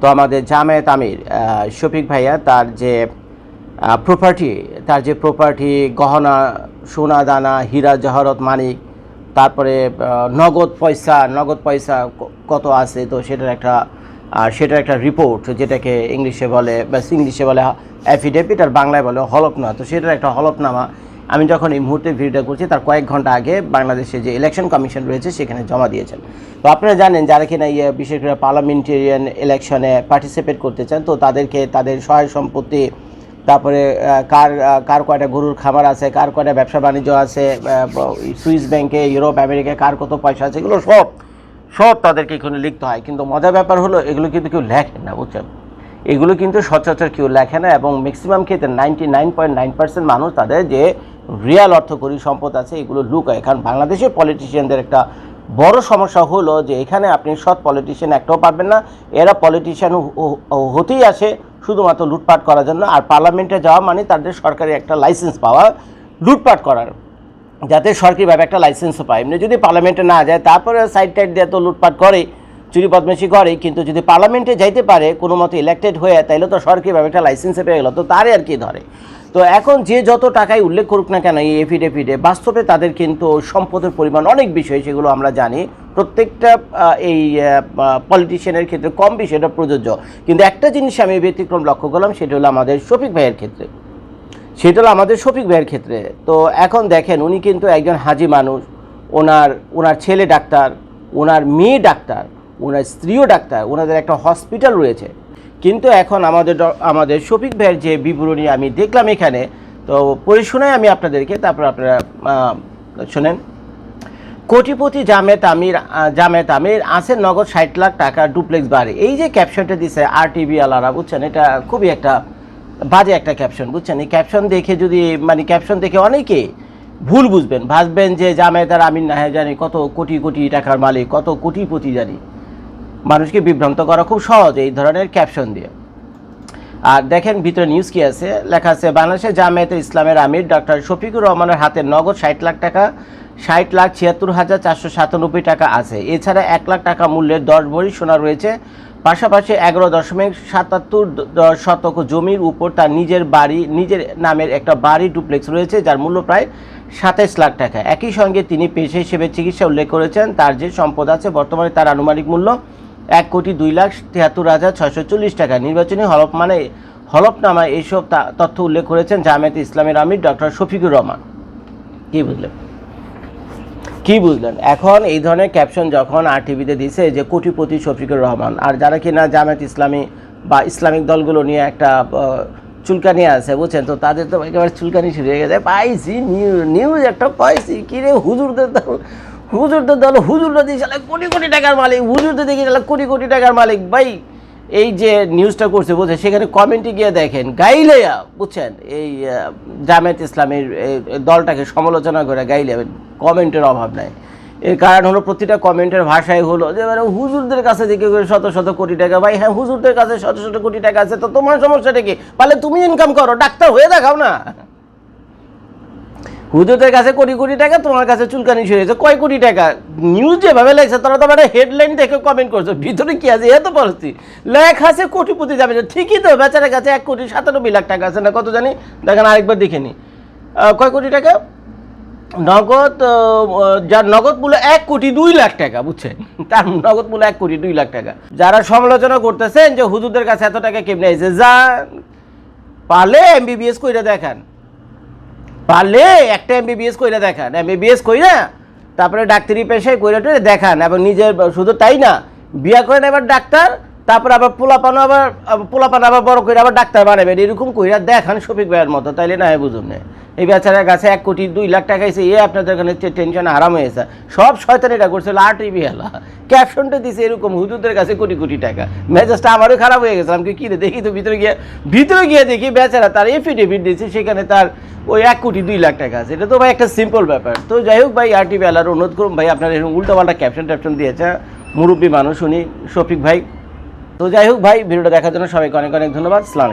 তো আমাদের জামায়াত আমির শফিক ভাইয়া তার যে প্রপার্টি তার যে প্রপার্টি গহনা সোনা দানা হীরা জহরত মানিক, তারপরে নগদ পয়সা নগদ পয়সা কত আছে তো সেটার একটা সেটার একটা রিপোর্ট যেটাকে ইংলিশে বলে বা ইংলিশে বলে অ্যাফিডেভিট আর বাংলায় বলে হলফনামা, তো সেটার একটা হলফনামা। আমি যখন এই মুহূর্তে ভিডিওটা করছি, তার কয়েক ঘণ্টা আগে বাংলাদেশে যে ইলেকশন কমিশন রয়েছে, সেখানে জমা দিয়েছেন। তো আপনারা জানেন যারা কিনা ইয়ে বিশেষ করে পার্লামেন্টেরিয়ান ইলেকশনে পার্টিসিপেট করতে চান, তো তাদেরকে তাদের সহায় সম্পত্তি, তারপরে কার কার কয়টা গরুর খামার আছে, কার কয়টা ব্যবসা বাণিজ্য আছে সুইস ব্যাংকে ইউরোপ, আমেরিকায় কার কত পয়সা আছে, এগুলো সব সব তাদেরকে এখানে লিখতে হয়। কিন্তু মজার ব্যাপার হলো, এগুলো কিন্তু কেউ লেখে না, বুঝছেন? এগুলো কিন্তু সচরাচর কেউ লেখে না এবং ম্যাক্সিমাম ক্ষেত্রে ninety nine point nine percent মানুষ তাদের যে রিয়াল অর্থকরী সম্পদ আছে, এগুলো লুকায়। কারণ বাংলাদেশের পলিটিশিয়ানদের একটা বড় সমস্যা হলো যে, এখানে আপনি সৎ পলিটিশিয়ান একটাও পাবেন না। এরা পলিটিশিয়ান হতেই আসে, শুধুমাত্র লুটপাট করার জন্য। আর পার্লামেন্টে যাওয়া মানে তাদের সরকারি একটা লাইসেন্স পাওয়া, লুটপাট করার। যাতে সরকারিভাবে একটা লাইসেন্সও পায়। এমনি যদি পার্লামেন্টে না যায়, তারপরে সাইড টাইড দিয়ে তো লুটপাট করে চুরি বদমাশি করে, কিন্তু যদি পার্লামেন্টে যাইতে পারে, কোনো মতো ইলেক্টেড হয়ে, তাইলে তো সরকারিভাবে একটা লাইসেন্সে পেয়ে গেলো। তো তারে আর কি ধরে? তো এখন যে যত টাকায় উল্লেখ করুক না কেন এই এফিডেভিডে বাস্তবে তাদের কিন্তু সম্পদের পরিমাণ অনেক বিষয় সেগুলো আমরা জানি। প্রত্যেকটা এই পলিটিশিয়ানের ক্ষেত্রে কম বেশি এটা প্রযোজ্য। কিন্তু একটা জিনিস আমি ব্যতিক্রম লক্ষ্য করলাম, সেটা হলো আমাদের শফিক ভাইয়ের ক্ষেত্রে। সেটা হলো আমাদের শফিক ভাইয়ের ক্ষেত্রে। তো এখন দেখেন, উনি কিন্তু একজন হাজি মানুষ। ওনার ওনার ছেলে ডাক্তার, ওনার মেয়ে ডাক্তার। ওনার স্ত্রীও ডাক্তার ওনাদের একটা হসপিটাল রয়েছে। কিন্তু এখন আমাদের আমাদের শফিক ভাইয়ের যে বিবরণী আমি দেখলাম এখানে তো পড়ে শোনাই আমি আপনাদেরকে তারপর আপনারা শোনেন। কোটিপতি জামেত আমির আহ, জামেত আমির আছে নগদ ষাট লাখ টাকা ডুপ্লেক্স বাড়ি। এই যে ক্যাপশনটা দিছে আর টিভি আলারা বুঝছেন? এটা খুবই একটা বাজে একটা ক্যাপশন বুঝছেন? এই ক্যাপশন দেখে যদি মানে ক্যাপশন দেখে অনেকে ভুল বুঝবেন। ভাববেন যে জামেত আর আমির নাহে জানি কত কোটি কোটি টাকার মালিক কত কোটিপতি জানি। মানুষকে বিভ্রান্ত করা খুব সহজ এই ধরনের ক্যাপশন দিয়ে। আর দেখেন ভিতরে নিউজ কি আছে? লেখা আছে, বাংলাদেশের জামায়াতে ইসলামের আমির ডক্টর শফিকুর রহমানের হাতে নগদ ষাট লাখ টাকা, ষাট লাখ ছিয়াত্তর হাজার চারশো সাতানব্বই টাকা আছে। এছাড়া এক লাখ টাকা মূল্যের দশ ভরি সোনা রয়েছে। পাশাপাশি এগারো দশমিক সাতাত্তর শতক জমির উপর তার নিজের বাড়ি, নিজের নামের একটা বাড়ি ডুপ্লেক্স রয়েছে, যার মূল্য প্রায় সাতাইশ লাখ টাকা। একই সঙ্গে তিনি পেশা হিসেবে চিকিৎসা উল্লেখ করেছেন। তার যে সম্পদ আছে, বর্তমানে তার আনুমানিক মূল্য এক কোটি দুই লাখ তিয়াত্তর হাজার ছয়শো চল্লিশ টাকা। নির্বাচনী হলফ মানে হলফনামায় এইসব তা- তথ্য উল্লেখ করেছেন জামায়াত ইসলামের আমির ডক্টর শফিকুর রহমান। কি বুঝলেন? কি বুঝলেন? এখন এই ধরনের ক্যাপশন যখন আর টিভিতে দিছে যে কোটিপতি শফিকুর রহমান, আর যারা কিনা জামায়াত ইসলামী বা ইসলামিক দলগুলো নিয়ে একটা চুলকানি আছে, বুঝছেন? তো তাদের তো একেবারে চুলকানি শুরু হয়ে গেছে। পাইছি নিউজ একটা পাইছি। কিরে হুজুরদের দল হুজুরদের দল, হুজুররা দিয়ে চালে কোটি কোটি টাকার মালিক, হুজুরদের দেখে চালে কোটি কোটি টাকার মালিক। ভাই, এই যে নিউজটা করছে বুঝছে সেখানে কমেন্টে গিয়ে দেখেন, গাইলেয়া, বুঝছেন? এই জামায়াত ইসলামের দলটাকে সমালোচনা করে গাইলে কমেন্টের অভাব নাই। এর কারণ হলো প্রতিটা কমেন্টের ভাষায় হলো যে মানে হুজুরদের কাছে করে শত শত কোটি টাকা। ভাই হ্যাঁ হুজুরদের কাছে শত শত কোটি টাকা আছে, তো তোমার সমস্যাটা কি? পারলে তুমি ইনকাম করো, ডাক্তার হয়ে দেখাও না। হুজুরদের কাছে কোটি কোটি টাকা, তোমার কাছে চুলকানি শুয়েছে কয় কোটি টাকা? নিউজ যেভাবে লেখছে তারা তো মানে হেডলাইন দেখে কমেন্ট করছ, ভিতরে কি আছে? এত পরিস্থিতি। লেখা আছে কোটিপতি যাবে না। ঠিকই তো, বেচারের কাছে এক কোটি সাতানব্বই লাখ টাকা আছে না, কত জানি? দেখেন আরেকবার দেখে নি। কয় কোটি টাকা? নগদ যার নগদ মূল্য এক কোটি দুই লাখ টাকা, বুঝছেন? তার নগদ মূল্য এক কোটি দুই লাখ টাকা। যারা সমালোচনা করতেছেন যে হুজুরদের কাছে এত টাকা কেমনে এসে যা পারলে এমবিবিএস কইরা দেখান। পারলে একটা এমবিবিএস কইরা দেখান এমবিবিএস কইরা তারপরে ডাক্তারি পেশায় কইরা টইরা দেখান এবং নিজের, শুধু তাই না, বিয়া করেন আবার ডাক্তার, তারপর আবার পোলাপানো আবার পোলাপানো আবার বড় করে আবার ডাক্তার বানাবেন এরকম কইরা দেখান শফিক ভাইয়ের মতো, তাইলে না হয় বুঝুন না। এই বেচারার কাছে এক কোটি দুই লাখ টাকা এসে এ আপনাদের ওখানে টেনশন আরাম হয়েছে সব শয়তান এটা করছিল আর টিভি হেলা ক্যাপশনটা দিছে এরকম, হুজুরদের কাছে কোটি কোটি টাকা। মেজাজটা আমারও খারাপ হয়ে গেছিলাম কি রে, দেখি তো ভিতরে গিয়ে ভিতরে গিয়ে দেখি বেচারা তার এফিডেভিট দিয়েছে সেখানে তার ওই এক কোটি দুই লাখ টাকা আছে। এটা তো ভাই একটা সিম্পল ব্যাপার। তো যাই হোক ভাই আর টিভি আলার অনুরোধ করুন ভাই, আপনার এরকম উল্টোপাল্টা ক্যাপশন ট্যাপশন দিয়েছে। মুরব্বী মানুষ উনি, শফিক ভাই। তো যাই হোক ভাই, ভিডিওটা দেখার জন্য সবাইকে অনেক অনেক ধন্যবাদ। সালাম